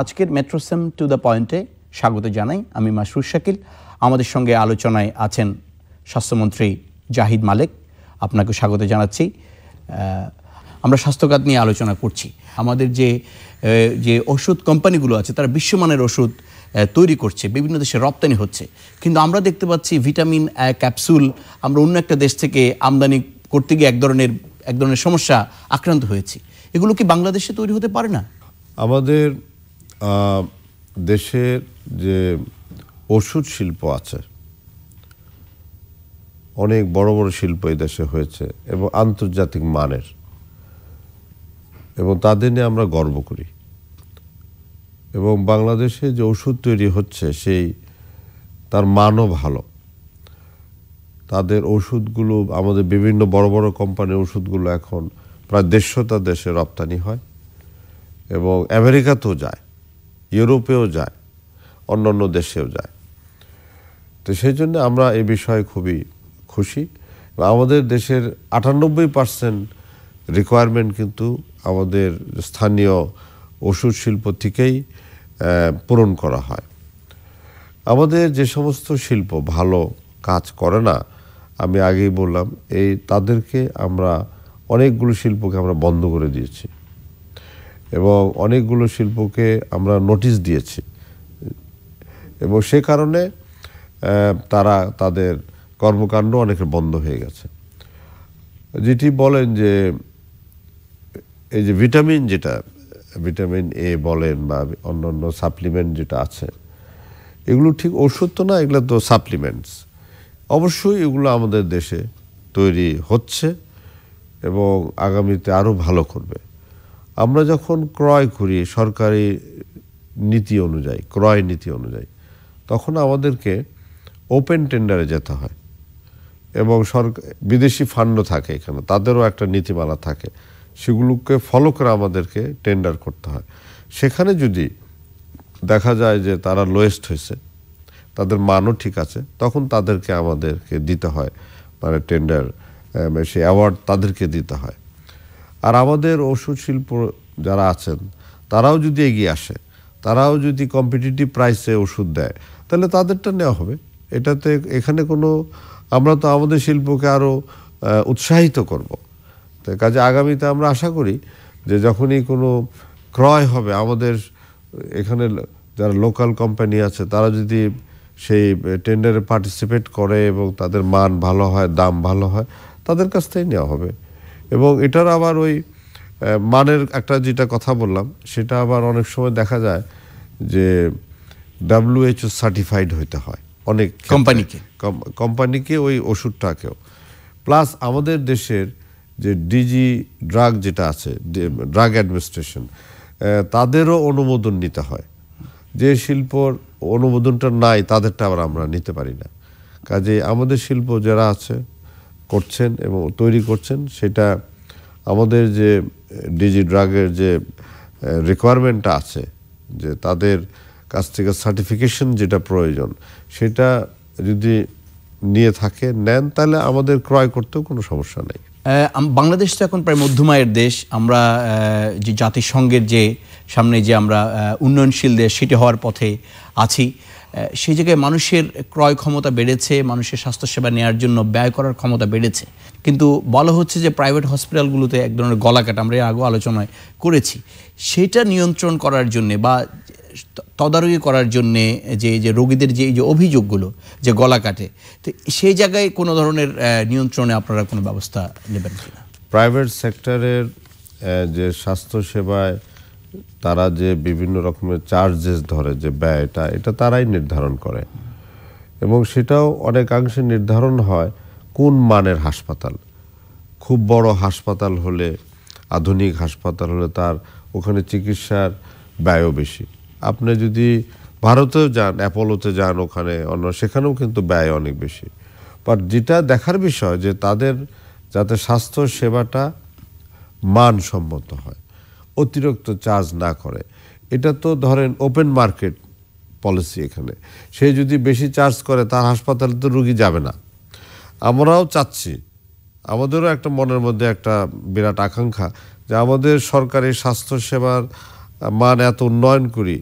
আজকের Metrocem to the পয়েন্টে স্বাগত জানাই আমি মাসরুর শাকিল। আমাদের সঙ্গে আলোচনায় আছেন স্বাস্থ্যমন্ত্রী জাহিদ মালেক। আপনাকে স্বাগত জানাচ্ছি। আমরা স্বাস্থ্যখাত নিয়ে আলোচনা করছি। আমাদের যে যে ওষুধ কোম্পানিগুলো আছে, তারা বিশ্বমানের ওষুধ তৈরি করছে, বিভিন্ন দেশে রপ্তানি হচ্ছে। কিন্তু আমরা দেখতে পাচ্ছি ভিটামিন ক্যাপসুল, আমরা অন্য একটা দেশ থেকে আমদানি করতে গিয়ে এক ধরনের এক ধরনের সমস্যা আক্রান্ত হয়েছি। এগুলো কি বাংলাদেশে তৈরি হতে পারে না? আমাদের দেশের যে ওষুধ শিল্প আছে, অনেক বড় বড় শিল্প এই দেশে হয়েছে এবং আন্তর্জাতিক মানের। এবং তাদের নিয়ে আমরা গর্ব করি। এবং বাংলাদেশে যে ওষুধ তৈরি হচ্ছে, সেই তার মানও ভালো। তাদের ওষুধগুলো, আমাদের বিভিন্ন বড় বড় কোম্পানির ওষুধগুলো এখন প্রায় দেড়শোটা দেশে রপ্তানি হয় এবং আমেরিকাতেও যায়। ইউরোপেও যায় অন্য অন্য দেশেও যায়। তো সেই জন্য আমরা এই বিষয়ে খুবই খুশি। আমাদের দেশের আটানব্বই পার্সেন্ট রিকোয়ারমেন্ট কিন্তু আমাদের স্থানীয় ওষুধ শিল্প থেকেই পূরণ করা হয়। আমাদের যে সমস্ত শিল্প ভালো কাজ করে না, আমি আগেই বললাম, এই তাদেরকে আমরা অনেকগুলো শিল্পকে আমরা বন্ধ করে দিয়েছি। এবং অনেকগুলো শিল্পকে আমরা নোটিশ দিয়েছি। এবং সে কারণে তারা তাদের কর্মকাণ্ড অনেকের বন্ধ হয়ে গেছে। যেটি বলেন যে, এই যে ভিটামিন যেটা ভিটামিন এ বলেন বা অন্যান্য সাপ্লিমেন্ট যেটা আছে, এগুলো ঠিক ওষুধ তো না, এগুলো তো সাপ্লিমেন্টস অবশ্যই এগুলো আমাদের দেশে তৈরি হচ্ছে এবং আগামীতে আরও ভালো করবে। আমরা যখন ক্রয় করি সরকারি নীতি অনুযায়ী, ক্রয় নীতি অনুযায়ী, তখন আমাদেরকে ওপেন টেন্ডারে যেতে হয়। এবং সরকার বিদেশি ফান্ডও থাকে এখানে, তাদেরও একটা নীতিমালা থাকে। সেগুলোকে ফলো করে আমাদেরকে টেন্ডার করতে হয়। সেখানে যদি দেখা যায় যে তারা লোয়েস্ট হয়েছে, তাদের মানও ঠিক আছে, তখন তাদেরকে আমাদেরকে দিতে হয়। মানে টেন্ডার সেই অ্যাওয়ার্ড তাদেরকে দিতে হয়। আর আমাদের ওষুধ শিল্প যারা আছেন, তারাও যদি এগিয়ে আসে, তারাও যদি কম্পিটিটিভ প্রাইসে ওষুধ দেয়, তাহলে তাদেরটা নেওয়া হবে। এটাতে এখানে কোনো, আমরা তো আমাদের শিল্পকে আরও উৎসাহিত করব। তো কাজে আগামীতে আমরা আশা করি যে যখনই কোনো ক্রয় হবে আমাদের, এখানে যারা লোকাল কোম্পানি আছে, তারা যদি সেই টেন্ডারে পার্টিসিপেট করে এবং তাদের মান ভালো হয়, দাম ভালো হয়, তাদের কাছ থেকেই নেওয়া হবে। এবং এটার আবার ওই মানের একটা যেটা কথা বললাম সেটা আবার অনেক সময় দেখা যায় যে ডাব্লিউএইচও সার্টিফাইড হতে হয় অনেক কোম্পানিকে। কম- কোম্পানিকে ওই ওষুধটাকেও। প্লাস আমাদের দেশের যে ডিজি ড্রাগ যেটা আছে ড্রাগ অ্যাডমিনিস্ট্রেশন তাদেরও অনুমোদন নিতে হয়। যে শিল্পর অনুমোদনটা নাই তাদেরটা আবার আমরা নিতে পারি না। কাজে আমাদের শিল্প যারা আছে করছেন এবং তৈরি করছেন, সেটা আমাদের যে ডিজি ড্রাগের যে রিকোয়ারমেন্টটা আছে যে তাদের কাছ থেকে সার্টিফিকেশন যেটা প্রয়োজন, সেটা যদি নিয়ে থাকে, নেন, তাহলে আমাদের ক্রয় করতেও কোনো সমস্যা নেই। বাংলাদেশ তো এখন প্রায় মধ্যমায়ের দেশ। আমরা যে জাতিসংঘের যে সামনে যে আমরা উন্নয়নশীল দেশ, সেটি হওয়ার পথে আছি। সেই জায়গায় মানুষের ক্রয় ক্ষমতা বেড়েছে, মানুষের স্বাস্থ্যসেবা নেওয়ার জন্য ব্যয় করার ক্ষমতা বেড়েছে। কিন্তু বলা হচ্ছে যে প্রাইভেট হসপিটালগুলোতে এক ধরনের গলাকাটা আমরা এর আগেও আলোচনায় করেছি। সেটা নিয়ন্ত্রণ করার জন্যে বা তদারকি করার জন্যে যে যে রোগীদের যে এই যে অভিযোগগুলো যে গলা কাটে, তো সেই জায়গায় কোনো ধরনের নিয়ন্ত্রণে আপনারা কোনো ব্যবস্থা নেবেন কিনা? প্রাইভেট সেক্টরের যে স্বাস্থ্য সেবায় তারা যে বিভিন্ন রকমের চার্জেস ধরে যে ব্যয়টা এটা তারাই নির্ধারণ করে। এবং সেটাও অনেকাংশে নির্ধারণ হয় কোন মানের হাসপাতাল। খুব বড় হাসপাতাল হলে, আধুনিক হাসপাতাল হলে তার ওখানে চিকিৎসার ব্যয়ও বেশি। আপনি যদি ভারতেও যান, অ্যাপোলোতে যান ওখানে, অন্য সেখানেও কিন্তু ব্যয় অনেক বেশি। বাট যেটা দেখার বিষয় যে তাদের যাতে স্বাস্থ্য সেবাটা মানসম্মত হয়। অতিরিক্ত চার্জ না করে। এটা তো ধরেন ওপেন মার্কেট পলিসি এখানে। সে যদি বেশি চার্জ করে, তার হাসপাতালে তো রুগী যাবে না। আমরাও চাচ্ছি, আমাদেরও একটা মনের মধ্যে একটা বিরাট আকাঙ্ক্ষা যে আমাদের সরকারি স্বাস্থ্যসেবার মান এত উন্নয়ন করি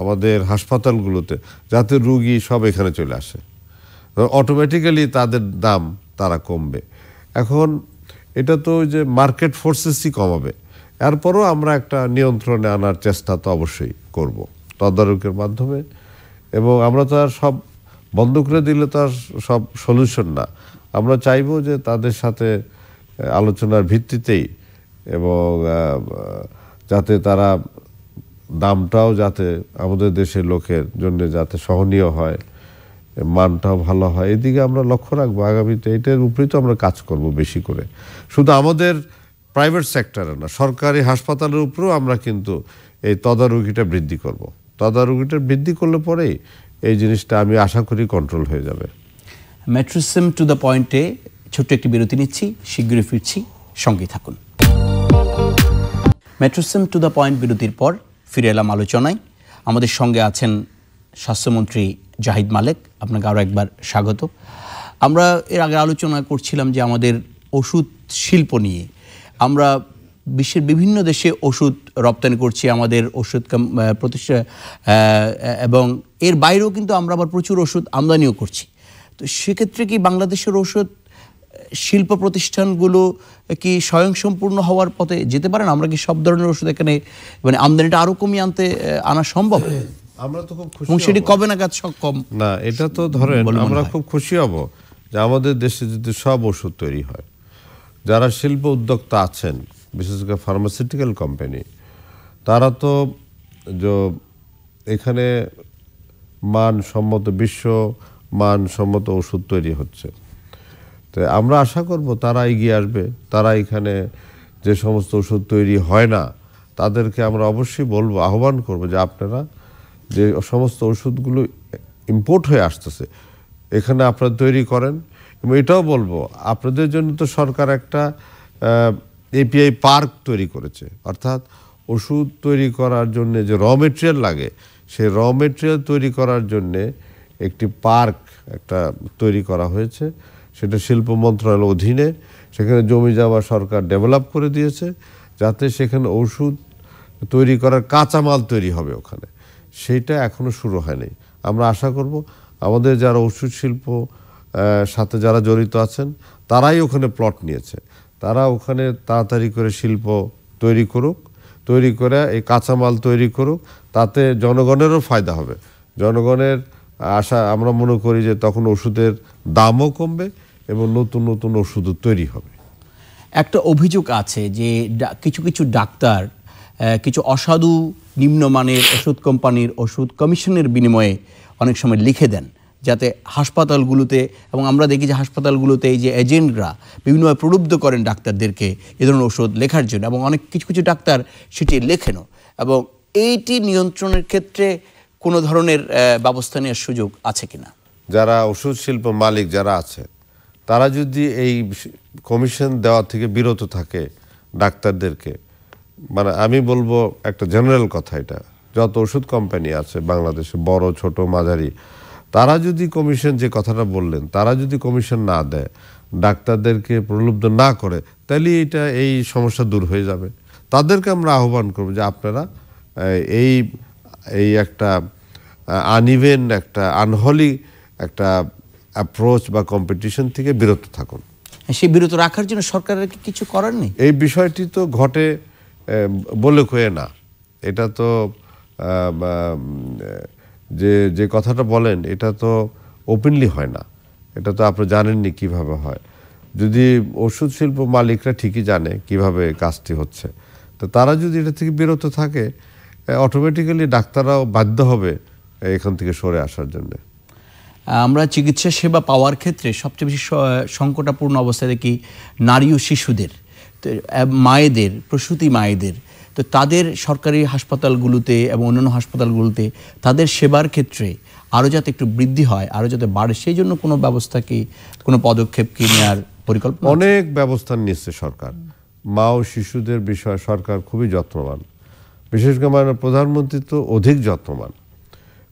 আমাদের হাসপাতালগুলোতে, যাতে রুগী সব এখানে চলে আসে। অটোমেটিক্যালি তাদের দাম তারা কমবে। এখন এটা তো ওই যে মার্কেট ফোর্সেসই কমাবে। এরপরও আমরা একটা নিয়ন্ত্রণে আনার চেষ্টা তো অবশ্যই করব তদারকের মাধ্যমে। এবং আমরা তো আর সব বন্ধ করে দিলে তো আর সব সলিউশন না। আমরা চাইব যে তাদের সাথে আলোচনার ভিত্তিতেই এবং যাতে তারা দামটাও যাতে আমাদের দেশের লোকের জন্য যাতে সহনীয় হয়, মানটাও ভালো হয়। এদিকে আমরা লক্ষ্য রাখব, আগামীতে এটার উপরেই তো আমরা কাজ করব বেশি করে। শুধু আমাদের প্রাইভেট সেক্টরে না, সরকারি হাসপাতালের উপরেও আমরা কিন্তু এই তদারকিটা বৃদ্ধি করব। তদারকিটা বৃদ্ধি করলে পরেই এই জিনিসটা আমি আশা করি কন্ট্রোল হয়ে যাবে। মেট্রোসিম টু দ্য পয়েন্টে ছোট্ট একটি বিরতি নিচ্ছি, শীঘ্রই ফিরছি সঙ্গে থাকুন। মেট্রোসিম টু দ্য পয়েন্ট বিরতির পর ফিরে এলাম আলোচনায়। আমাদের সঙ্গে আছেন স্বাস্থ্যমন্ত্রী জাহিদ মালেক, আপনাকে আরও একবার স্বাগত। আমরা এর আগে আলোচনা করছিলাম যে আমাদের ওষুধ শিল্প নিয়ে আমরা বিশ্বের বিভিন্ন দেশে ওষুধ রপ্তানি করছি আমাদের ওষুধ প্রতিষ্ঠা এবং এর বাইরেও কিন্তু আমরা আবার প্রচুর ওষুধ আমদানিও করছি। তো সেক্ষেত্রে কি বাংলাদেশের ওষুধ শিল্প প্রতিষ্ঠানগুলো কি স্বয়ংসম্পূর্ণ হওয়ার পথে যেতে পারেন আমরা কি সব ধরনের ওষুধ এখানে মানে আমদানিটা আরও কমিয়ে আনতে আনা সম্ভব? আমরা তো খুব এবং সেটি কবে নাগাদ সক্ষম না এটা তো ধরেন আমরা খুব খুশি হব যে আমাদের দেশে যদি সব ওষুধ তৈরি হয় যারা শিল্প উদ্যোক্তা আছেন, বিশেষ করে ফার্মাসিউটিক্যাল কোম্পানি তারা তো যে এখানে মানসম্মত বিশ্ব, মানসম্মত ওষুধ তৈরি হচ্ছে। তো আমরা আশা করব তারা এগিয়ে আসবে, তারা এখানে যে সমস্ত ওষুধ তৈরি হয় না, তাদেরকে আমরা অবশ্যই বলব, আহ্বান করব যে আপনারা যে সমস্ত ওষুধগুলো ইম্পোর্ট হয়ে আসতেছে, এখানে আপনারা তৈরি করেন এবং এটাও বলব, আপনাদের জন্য তো সরকার একটা এপিআই পার্ক তৈরি করেছে। অর্থাৎ ওষুধ তৈরি করার জন্য যে র মেটেরিয়াল লাগে, সেই র মেটেরিয়াল তৈরি করার জন্যে একটি পার্ক একটা তৈরি করা হয়েছে। সেটা শিল্প মন্ত্রণালয়ের অধীনে, সেখানে জমি জমা সরকার ডেভেলপ করে দিয়েছে, যাতে সেখানে ওষুধ তৈরি করার কাঁচামাল তৈরি হবে ওখানে। সেইটা এখনও শুরু হয়নি। আমরা আশা করব, আমাদের যারা ওষুধ শিল্প সাথে যারা জড়িত আছেন, তারাই ওখানে প্লট নিয়েছে। তারা ওখানে তাড়াতাড়ি করে শিল্প তৈরি করুক, তৈরি করে এই কাঁচামাল তৈরি করুক, তাতে জনগণেরও ফায়দা হবে। জনগণের আশা, আমরা মনে করি যে তখন ওষুধের দামও কমবে এবং নতুন নতুন ওষুধও তৈরি হবে। একটা অভিযোগ আছে যে কিছু কিছু ডাক্তার কিছু অসাধু নিম্নমানের ওষুধ কোম্পানির ওষুধ কমিশনের বিনিময়ে অনেক সময় লিখে দেন। যাতে হাসপাতালগুলোতে এবং আমরা দেখি যে হাসপাতালগুলোতে এই যে এজেন্টরা বিভিন্নভাবে প্রলুব্ধ করেন ডাক্তারদেরকে এ ধরনের ওষুধ লেখার জন্য এবং অনেক কিছু কিছু ডাক্তার সেটি লেখেনও। এবং এইটি নিয়ন্ত্রণের ক্ষেত্রে কোনো ধরনের ব্যবস্থা নেওয়ার সুযোগ আছে কিনা? যারা ওষুধ শিল্প মালিক যারা আছে, তারা যদি এই কমিশন দেওয়া থেকে বিরত থাকে ডাক্তারদেরকে মানে আমি বলব একটা জেনারেল কথা এটা। যত ওষুধ কোম্পানি আছে, বাংলাদেশে বড়, ছোট, মাঝারি তারা যদি কমিশন যে কথাটা বললেন তারা যদি কমিশন না দেয় ডাক্তারদেরকে প্রলুব্ধ না করে তাহলে এটা এই সমস্যা দূর হয়ে যাবে। তাদেরকে আমরা আহ্বান করব যে আপনারা এই এই একটা আনইভেন একটা আনহলি একটা অ্যাপ্রোচ বা কম্পিটিশন থেকে বিরত থাকুন। সেই বিরত রাখার জন্য সরকারের কি কিছু করার নেই? এই বিষয়টি তো ঘটে বলে কয়ে না। এটা তো যে যে কথাটা বলেন, এটা তো ওপেনলি হয় না। এটা তো আপনি জানেননি কীভাবে হয়। যদি ওষুধ শিল্প মালিকরা ঠিকই জানে কীভাবে কাজটি হচ্ছে, তো তারা যদি এটা থেকে বিরত থাকে অটোমেটিক্যালি ডাক্তাররাও বাধ্য হবে এখান থেকে সরে আসার জন্য। আমরা চিকিৎসা সেবা পাওয়ার ক্ষেত্রে সবচেয়ে বেশি সংকটাপূর্ণ অবস্থায় দেখি নারী ও শিশুদের। মায়েদের, প্রসূতি মায়েদের। তো তাদের সরকারি হাসপাতালগুলোতে এবং অন্যান্য হাসপাতালগুলোতে তাদের সেবার ক্ষেত্রে আরও যাতে একটু বৃদ্ধি হয় আরও যাতে বাড়ে, সেই জন্য কোনো ব্যবস্থা কি কোনো পদক্ষেপ কি নেওয়ার পরিকল্পনা অনেক ব্যবস্থা নিচ্ছে সরকার। মা ও শিশুদের বিষয়ে সরকার খুবই যত্নবান। বিশেষ করে মানে প্রধানমন্ত্রী তো অধিক যত্নবান।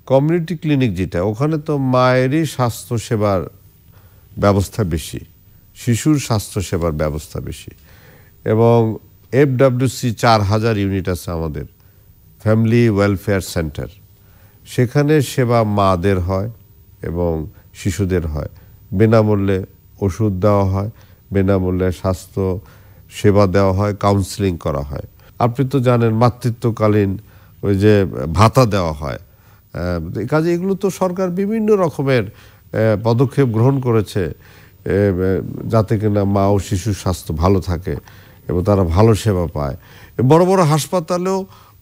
কমিউনিটি ক্লিনিক যেটা, ওখানে তো মায়েরই স্বাস্থ্য সেবার ব্যবস্থা বেশি, শিশুর স্বাস্থ্য সেবার ব্যবস্থা বেশি। এবং এফডাব্লিউসি চার হাজার ইউনিট আছে আমাদের, ফ্যামিলি ওয়েলফেয়ার সেন্টার। সেখানে সেবা মাদের হয় এবং শিশুদের হয়। বিনামূল্যে ওষুধ দেওয়া হয়, বিনামূল্যে স্বাস্থ্য সেবা দেওয়া হয় কাউন্সিলিং করা হয়। আপনি তো জানেন মাতৃত্বকালীন ওই যে ভাতা দেওয়া হয়। কাজে এগুলো তো সরকার বিভিন্ন রকমের পদক্ষেপ গ্রহণ করেছে। যাতে কিনা মা ও শিশুর স্বাস্থ্য ভালো থাকে। এবং তারা ভালো সেবা পায়। বড় বড় হাসপাতালেও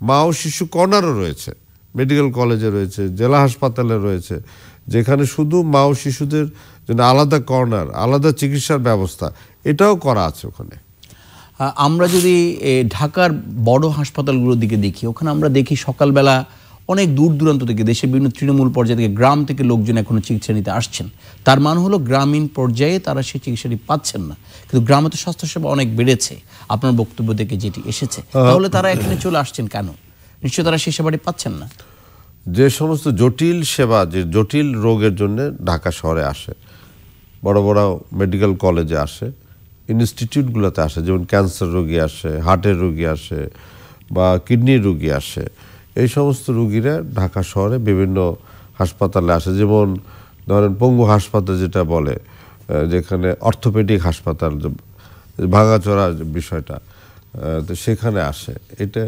মা ও শিশু কর্নারও রয়েছে। মেডিকেল কলেজে রয়েছে, জেলা হাসপাতালে রয়েছে, যেখানে শুধু মা ও শিশুদের জন্য আলাদা কর্নার, আলাদা চিকিৎসার ব্যবস্থা, এটাও করা আছে ওখানে। আমরা যদি ঢাকার বড় হাসপাতালগুলোর দিকে দেখি, ওখানে আমরা দেখি সকালবেলা অনেক দূর দূরান্ত থেকে দেশের বিভিন্ন তৃণমূল পর্যায় থেকে গ্রাম থেকে লোকজন এখনও চিকিৎসা নিতে আসছেন। তার মানে হলো গ্রামীণ পর্যায়ে তারা সেই চিকিৎসাটি পাচ্ছেন না। কিন্তু গ্রামে তো স্বাস্থ্যসেবা অনেক বেড়েছে। আপনার বক্তব্য থেকে যেটি এসেছে। তাহলে তারা এখানে চলে আসছেন কেন? নিশ্চয় তারা সেই সেবাটি পাচ্ছেন না? যে সমস্ত জটিল সেবা যে জটিল রোগের জন্য ঢাকা শহরে আসে বড় বড় মেডিকেল কলেজে আসে ইনস্টিটিউটগুলোতে আসে যেমন ক্যান্সার রোগী আসে হার্টের রোগী আসে বা কিডনির রোগী আসে এই সমস্ত রুগীরা ঢাকা শহরে বিভিন্ন হাসপাতালে আসে। যেমন ধরেন পঙ্গু হাসপাতাল যেটা বলে যেখানে অর্থোপেডিক হাসপাতাল ভাঙাচোরা বিষয়টা তো সেখানে আসে। এটা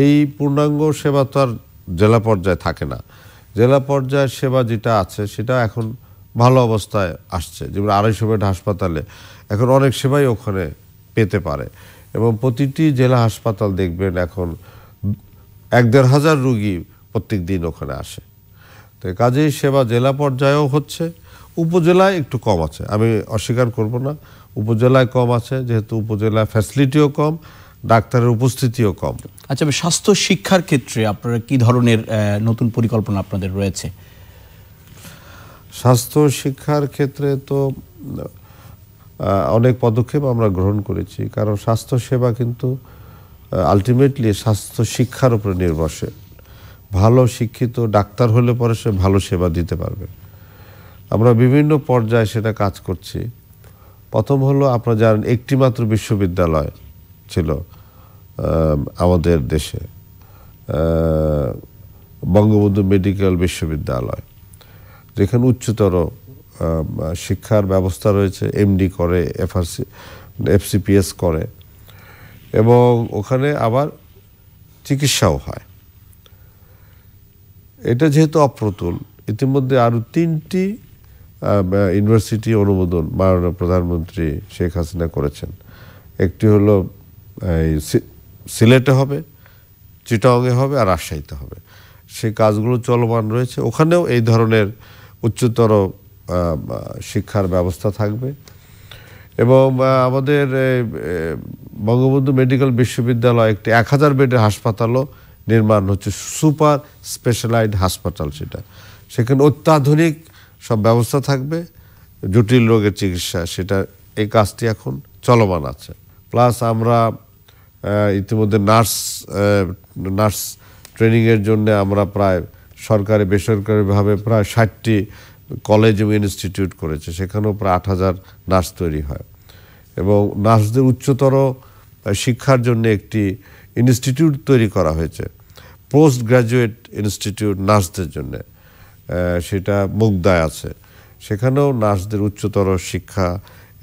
এই পূর্ণাঙ্গ সেবা তো আর জেলা পর্যায়ে থাকে না। জেলা পর্যায়ের সেবা যেটা আছে, সেটা এখন ভালো অবস্থায় আসছে। যেমন আড়াইশো বেড হাসপাতালে এখন অনেক সেবাই ওখানে পেতে পারে। এবং প্রতিটি জেলা হাসপাতাল দেখবেন এখন এক দেড় হাজার রুগী প্রত্যেক দিন ওখানে আসে। তো কাজেই সেবা জেলা পর্যায়েও হচ্ছে উপজেলায় একটু কম আছে। আমি অস্বীকার করব না উপজেলায় কম আছে যেহেতু উপজেলায় ফ্যাসিলিটিও কম ডাক্তারের উপস্থিতিও কম। আচ্ছা স্বাস্থ্য শিক্ষার ক্ষেত্রে আপনারা কি ধরনের নতুন পরিকল্পনা আপনাদের রয়েছে? স্বাস্থ্য শিক্ষার ক্ষেত্রে তো অনেক পদক্ষেপ আমরা গ্রহণ করেছি। কারণ স্বাস্থ্য সেবা কিন্তু আলটিমেটলি স্বাস্থ্য শিক্ষার উপরে নির্ভরশীল। ভালো শিক্ষিত ডাক্তার হলে পরে সে ভালো সেবা দিতে পারবে। আমরা বিভিন্ন পর্যায়ে সেটা কাজ করছি। প্রথম হলো আপনারা জানেন একটি মাত্র বিশ্ববিদ্যালয় ছিল আমাদের দেশে বঙ্গবন্ধু মেডিকেল বিশ্ববিদ্যালয়। যেখানে উচ্চতর শিক্ষার ব্যবস্থা রয়েছে এমডি করে এফআরসি এফসিপিএস করে। এবং ওখানে আবার চিকিৎসাও হয়। এটা যেহেতু অপ্রতুল, ইতিমধ্যে আরও তিনটি ইউনিভার্সিটি অনুমোদন মাননীয় প্রধানমন্ত্রী শেখ হাসিনা করেছেন। একটি হলো, এই সিলেটে হবে চিটাংয়ে হবে আর রাজশাহীতে হবে। সেই কাজগুলো চলমান রয়েছে। ওখানেও এই ধরনের উচ্চতর শিক্ষার ব্যবস্থা থাকবে। এবং আমাদের বঙ্গবন্ধু মেডিকেল বিশ্ববিদ্যালয় একটি এক হাজার বেডের হাসপাতালও নির্মাণ হচ্ছে। সুপার স্পেশালাইজড হাসপাতাল সেটা। সেখানে অত্যাধুনিক সব ব্যবস্থা থাকবে, জটিল রোগের চিকিৎসা, সেটা এই কাজটি এখন চলমান আছে। প্লাস আমরা ইতিমধ্যে নার্স নার্স ট্রেনিংয়ের জন্য আমরা প্রায় সরকারি, বেসরকারিভাবে প্রায় ষাটটি কলেজ এবং ইনস্টিটিউট করেছে। সেখানেও প্রায় আট হাজার নার্স তৈরি হয়। এবং নার্সদের উচ্চতর শিক্ষার জন্য একটি ইনস্টিটিউট তৈরি করা হয়েছে পোস্ট গ্রাজুয়েট ইনস্টিটিউট নার্সদের জন্য। সেটা মুগদায় আছে। সেখানেও নার্সদের উচ্চতর শিক্ষা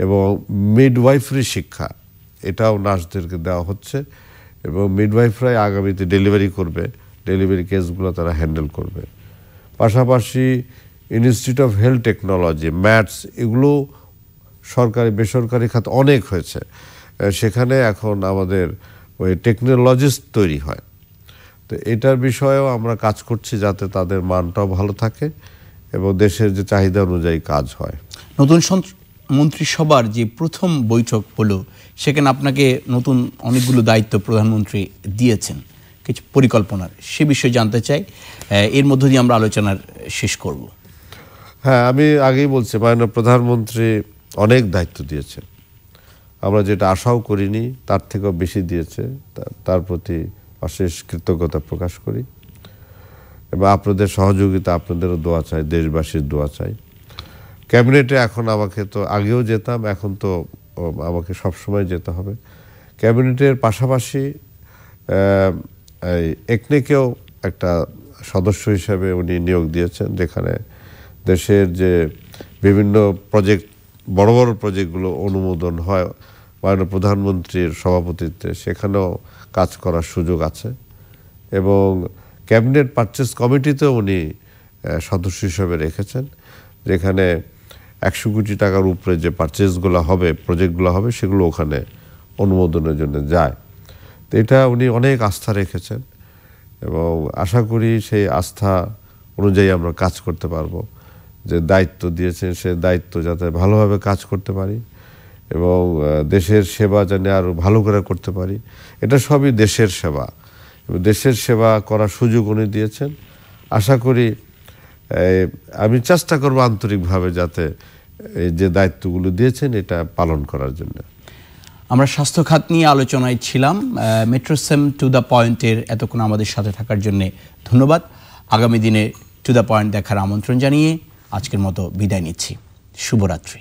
এবং মিডওয়াইফারি শিক্ষা, এটাও নার্সদেরকে দেওয়া হচ্ছে এবং মিডওয়াইফরাই আগামীতে ডেলিভারি করবে। ডেলিভারি কেসগুলো তারা হ্যান্ডেল করবে। পাশাপাশি institute of health technology maths এগুলো সরকারি বেসরকারি খাত অনেক হয়েছে। সেখানে এখন আমাদের ওই টেকনোলজিস্ট তৈরি হয়। তো এটার বিষয়েও আমরা কাজ করছি যাতে তাদের মানটাও ভালো থাকে এবং দেশের যে চাহিদা অনুযায়ী কাজ হয়। নতুন মন্ত্রিসভার যে প্রথম বৈঠক হলো সেখানে আপনাকে নতুন অনেকগুলো দায়িত্ব প্রধানমন্ত্রী দিয়েছেন। কিছু পরিকল্পনার সে বিষয়ে জানতে চাই। এর মধ্য দিয়ে আমরা আলোচনার শেষ করব। হ্যাঁ আমি আগেই বলছি মাননীয় প্রধানমন্ত্রী অনেক দায়িত্ব দিয়েছে। আমরা যেটা আশাও করিনি, তার থেকেও বেশি দিয়েছে তার প্রতি অশেষ কৃতজ্ঞতা প্রকাশ করি। এবং আপনাদের সহযোগিতা, আপনাদেরও দোয়া চাই, দেশবাসীর দোয়া চাই। ক্যাবিনেটে এখন আমাকে তো আগেও যেতাম, এখন তো আমাকে সবসময় যেতে হবে। ক্যাবিনেটের পাশাপাশি একনেকেও একটা সদস্য হিসেবে উনি নিয়োগ দিয়েছেন, যেখানে দেশের যে বিভিন্ন প্রজেক্ট বড় বড় প্রজেক্টগুলো অনুমোদন হয় মাননীয় প্রধানমন্ত্রীর সভাপতিত্বে, সেখানেও কাজ করার সুযোগ আছে। এবং ক্যাবিনেট পারচেস কমিটিতেও উনি সদস্য হিসেবে রেখেছেন, যেখানে একশো কোটি টাকার উপরে যে পারচেসগুলো হবে, প্রজেক্টগুলো হবে, সেগুলো ওখানে অনুমোদনের জন্য যায়। তো এটা উনি অনেক আস্থা রেখেছেন এবং আশা করি সেই আস্থা অনুযায়ী আমরা কাজ করতে পারব। যে দায়িত্ব দিয়েছেন সে দায়িত্ব যাতে ভালোভাবে কাজ করতে পারি এবং দেশের সেবা যেন আরও ভালো করে করতে পারি। এটা সবই দেশের সেবা। দেশের সেবা করার সুযোগ উনি দিয়েছেন। আশা করি আমি চেষ্টা করব আন্তরিকভাবে যাতে যে দায়িত্বগুলো দিয়েছেন, এটা পালন করার জন্য। আমরা স্বাস্থ্য খাত নিয়ে আলোচনায় ছিলাম। মেট্রোসেম টু দ্য পয়েন্টের এতক্ষণ আমাদের সাথে থাকার জন্য ধন্যবাদ। আগামী দিনে টু দ্য পয়েন্ট দেখার আমন্ত্রণ জানিয়ে আজকের মতো বিদায় নিচ্ছি। শুভরাত্রি।